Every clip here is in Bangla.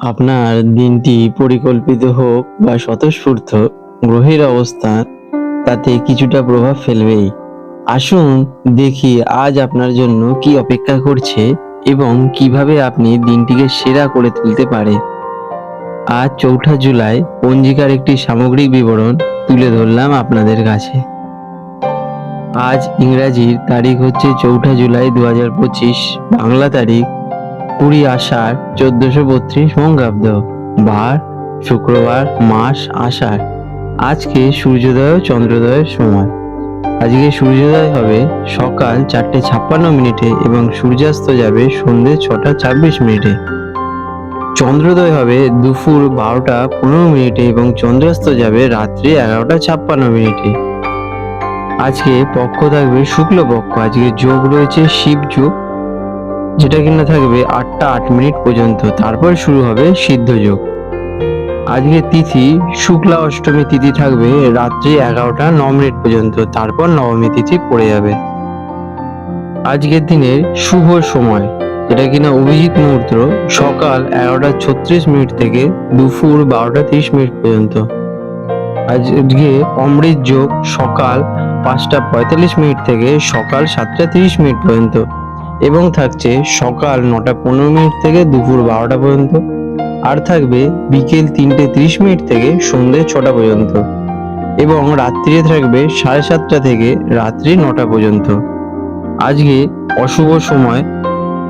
আপনার দিনটি পরিকল্পিত হোক বা স্বতঃস্ফূর্ত, গ্রহের অবস্থান তাতে কিছুটা প্রভাব ফেলবেই। আসুন দেখি আজ আপনার জন্য কি অপেক্ষা করছে এবং কীভাবে আপনি দিনটিকে সেরা করে তুলতে পারে। আজ চৌঠা জুলাই, পঞ্জিকার একটি সামগ্রিক বিবরণ তুলে ধরলাম আপনাদের কাছে। আজ ইংরাজির তারিখ হচ্ছে চৌঠা জুলাই দু বাংলা তারিখ কুড়ি আষাঢ়, চোদ্দশো বত্রিশ বঙ্গাব্দ বার শুক্রবার, মাস, আষাঢ়। আজকে সূর্যোদয় চন্দ্রোদয়ের সময়। আজকে সূর্যোদয় হবে সকাল চারটে ছাপ্পান্ন মিনিটে এবং সূর্যাস্ত যাবে সন্ধ্যে ছটা ছাব্বিশ মিনিটে। চন্দ্রোদয় হবে দুপুর বারোটা পনেরো মিনিটে এবং চন্দ্রাস্ত যাবে রাত্রি এগারোটা ছাপ্পান্ন মিনিটে। আজকে পক্ষ থাকবে শুক্লপক্ষ। আজকে যোগ রয়েছে শিব যোগ। যেটা কিনা থাকবে আটটা আট মিনিট পর্যন্ত। তারপর শুরু হবে সিদ্ধ যোগ। আজকে তিথি, শুক্লা অষ্টমী তিথি থাকবে রাত্রি এগারোটা ন মিনিট পর্যন্ত। তারপর নবমী তিথি পড়ে যাবে। আজকের দিনের শুভ সময়, যেটা কিনা অভিজিৎ মুহূর্ত, সকাল এগারোটা ছত্রিশ মিনিট থেকে দুপুর বারোটা তিরিশ মিনিট পর্যন্ত। আজকে অমৃত যোগ সকাল পাঁচটা পঁয়তাল্লিশ মিনিট থেকে সকাল সাতটা তিরিশ মিনিট পর্যন্ত। এবং থাকছে সকাল নটা পনেরো মিনিট থেকে দুপুর বারোটা পর্যন্ত আর থাকবে বিকেল তিনটে তিরিশ মিনিট থেকে সন্ধ্যে ছটা পর্যন্ত এবং রাত্রিরে থাকবে সাড়ে সাতটা থেকে রাত্রি নটা পর্যন্ত। আজকে অশুভ সময়,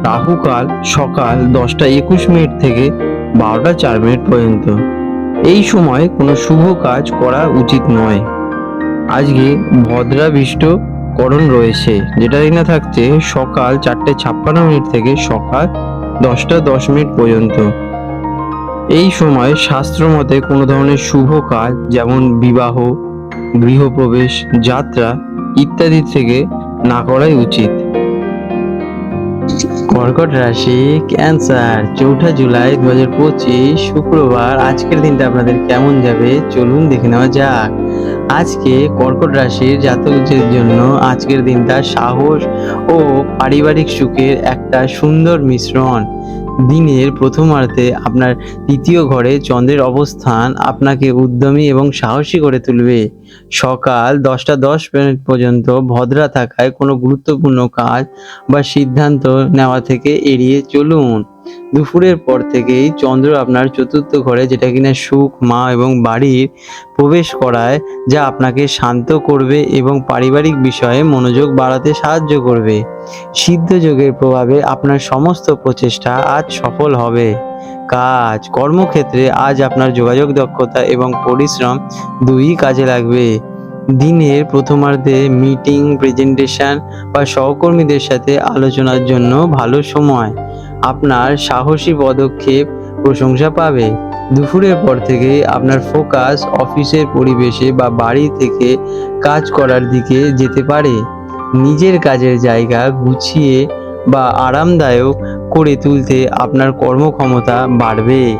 রাহুকাল সকাল দশটা একুশ মিনিট থেকে বারোটা চার মিনিট পর্যন্ত। এই সময় কোনো শুভ কাজ করা উচিত নয়। আজকে ভদ্রাবিষ্ট করণ রয়েছে যেটা কিনা থাকছে সকাল চারটে ছাপ্পান্ন মিনিট থেকে সকাল দশটা দশ মিনিট পর্যন্ত। এই সময় শাস্ত্র মতে কোনো ধরনের শুভ কাজ, যেমন বিবাহ, গৃহপ্রবেশ, যাত্রা ইত্যাদি থেকে না করাই উচিত। কর্কট রাশি, ক্যান্সার, চৌঠা জুলাই দু হাজার পঁচিশ শুক্রবার। আজকের দিনটা আপনাদের কেমন যাবে? চলুন দেখে নেওয়া যাক। আজকে কর্কট রাশির জাতকদের জন্য আজকের দিনটা সাহস ও পারিবারিক সুখের একটা সুন্দর মিশ্রণ। দিনের প্রথমার্ধে আপনার তৃতীয় ঘরে চন্দ্রের অবস্থান আপনাকে উদ্যমী এবং সাহসী করে তুলবে। সকাল দশটা দশ মিনিট পর্যন্ত ভদ্রা থাকায় কোনো গুরুত্বপূর্ণ কাজ বা সিদ্ধান্ত নেওয়া থেকে এড়িয়ে চলুন। দুপুরের পর থেকেই চন্দ্র আপনার চতুর্থ ঘরে যেটা কিনা সুখ, মা এবং বাড়ির প্রবেশ করায়, যা আপনাকে শান্ত করবে এবং পারিবারিক বিষয়ে মনোযোগ বাড়াতে সাহায্য করবে। সিদ্ধ যোগের প্রভাবে আপনার সমস্ত প্রচেষ্টা আজ সফল হবে। কাজ, কর্মক্ষেত্রে আজ আপনার যোগাযোগ দক্ষতা এবং পরিশ্রম দুই কাজে লাগবে। দিনের প্রথমার্ধে মিটিং, প্রেজেন্টেশন বা সহকর্মীদের সাথে আলোচনার জন্য ভালো সময়। আপনার সাহসী পদক্ষেপ প্রশংসা পাবে। দুপুরের পর থেকে আপনার ফোকাস অফিসের পরিবেশে বা বাড়ি থেকে কাজ করার দিকে যেতে পারে। নিজের কাজের জায়গা গুছিয়ে বা আরামদায়ক করে তুলতে আপনার কর্মক্ষমতা বাড়বে।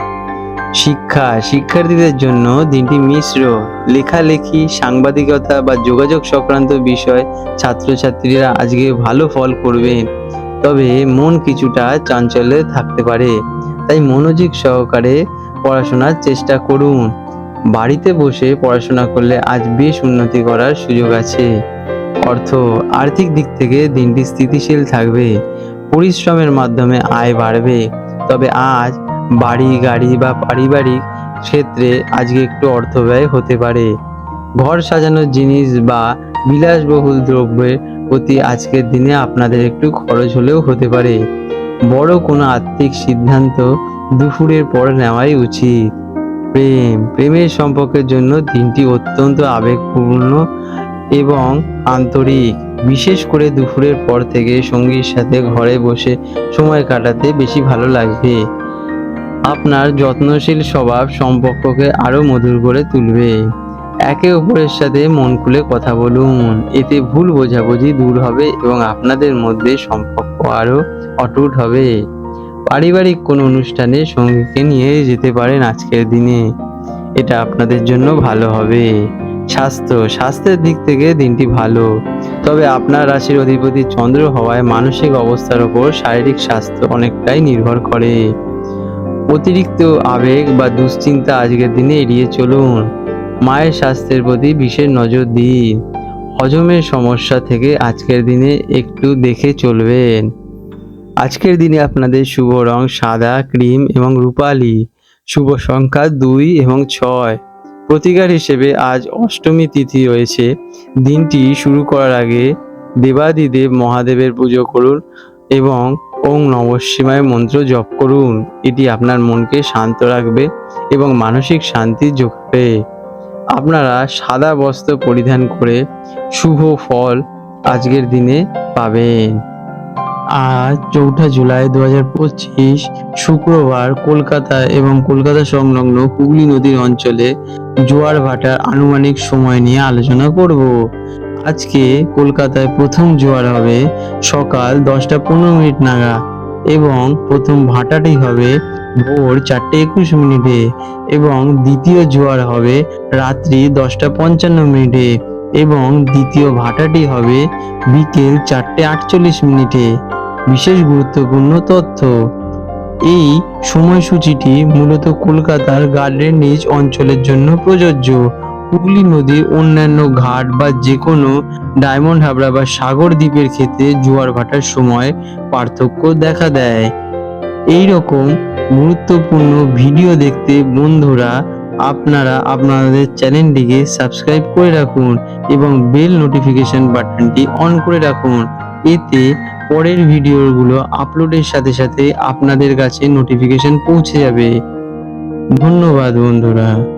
শিক্ষা, শিক্ষার্থীদের জন্য দিনটি মিশ্র। লেখালেখি, সাংবাদিকতা বা যোগাযোগ সংক্রান্ত বিষয় ছাত্রছাত্রীরা আজকে ভালো ফল করবেন। তবে মন কিছুটা চাঞ্চল্যে থাকতে পারে। তাই মনোযোগ সহকারে পড়াশোনার চেষ্টা করুন। বাড়িতে বসে পড়াশোনা করলে আজ বেশ উন্নতি করার সুযোগ আছে। অর্থ, আর্থিক দিক থেকে দিনটি স্থিতিশীল থাকবে। পরিশ্রমের মাধ্যমে আয় বাড়বে। তবে আজ বাড়ি, গাড়ি বা পারিবারিক ক্ষেত্রে আজকে একটু অর্থ ব্যয় হতে পারে। ঘর সাজানোর জিনিস বা বিলাসবহুল দ্রব্যের প্রতি আজকের দিনে আপনাদের একটু খরচ হলেও হতে পারে। বড় কোনো আর্থিক সিদ্ধান্ত দুপুরের পর নেওয়াই উচিত। প্রেম, প্রেমের সম্পর্কের জন্য দিনটি অত্যন্ত আবেগপূর্ণ এবং আন্তরিক। বিশেষ করে দুপুরের পর থেকে সঙ্গীর সাথে ঘরে বসে সময় কাটাতে বেশি ভালো লাগবে। আপনার যত্নশীল স্বভাব সম্পর্ককে আরও মধুর করে তুলবে। একে অপরের সাথে মন খুলে কথা বলুন। এতে ভুল বোঝাবুঝি দূর হবে এবং আপনাদের মধ্যে সম্পর্ক আরও অটুট হবে। পারিবারিক কোনো অনুষ্ঠানে সঙ্গীকে নিয়ে যেতে পারেন আজকের দিনে। এটা আপনাদের জন্য ভালো হবে। স্বাস্থ্য, স্বাস্থ্যের দিক থেকে দিনটি ভালো। তবে আপনার রাশির অধিপতি চন্দ্র হওয়ায় মানসিক অবস্থার ওপর শারীরিক স্বাস্থ্য অনেকটাই নির্ভর করে। অতিরিক্ত আবেগ বা দুশ্চিন্তা আজকের দিনে এড়িয়ে চলুন। মায়ের স্বাস্থ্যের প্রতি বিশেষ নজর দিন। হজমের সমস্যা থেকে আজকের দিনে একটু দেখে চলবেন। আজকের দিনে আপনাদের শুভ রং সাদা, ক্রিম এবং রূপালি। শুভ সংখ্যা দুই এবং ছয়। প্রতিকার হিসেবে আজ অষ্টমী তিথি রয়েছে। দিনটি শুরু করার আগে দেবাদিদেব মহাদেবের পুজো করুন এবং ওং শিবায় মন্ত্র জপ করুন। এটি আপনার মনকে শান্ত রাখবে এবং মানসিক শান্তি যোগাবে। আপনারা সাদা বস্ত্র পরিধান করে শুভ ফল আজকের দিনে পাবেন। আজ চৌঠা জুলাই দু হাজার পঁচিশ, শুক্রবার কলকাতা এবং কলকাতা সংলগ্ন হুগলি নদীর অঞ্চলে জোয়ার ভাটার আনুমানিক সময় নিয়ে আলোচনা করব। আজকে কলকাতায় প্রথম জোয়ার হবে সকাল দশটা পনেরো মিনিট নাগাদ এবং প্রথম ভাটাটি হবে ভোর চারটে একুশ মিনিটে এবং দ্বিতীয় জোয়ার হবে রাত্রি দশটা পঞ্চান্ন মিনিটে এবং দ্বিতীয় ভাটাটি হবে বিকেল চারটে আটচল্লিশ মিনিটে। বিশেষ গুরুত্বপূর্ণ তথ্য, এই সময়সূচিটি মূলত কলকাতার গার্ডেন রিচ অঞ্চলের জন্য প্রযোজ্য। হুগলি নদীর অন্যান্য ঘাট বা যে কোনো ডায়মন্ড হাবড়া বা সাগর দ্বীপের ক্ষেত্রে জোয়ার ভাটার সময় পার্থক্য দেখা দেয়। এই রকম গুরুত্বপূর্ণ ভিডিও দেখতে বন্ধুরা, আপনারা আপনাদের চ্যানেলটিকে সাবস্ক্রাইব করে রাখুন এবং বেল নোটিফিকেশন বাটনটি অন করে রাখুন। এতে পরের ভিডিওগুলো আপলোডের সাথে সাথে আপনাদের কাছে নোটিফিকেশন পৌঁছে যাবে। ধন্যবাদ বন্ধুরা।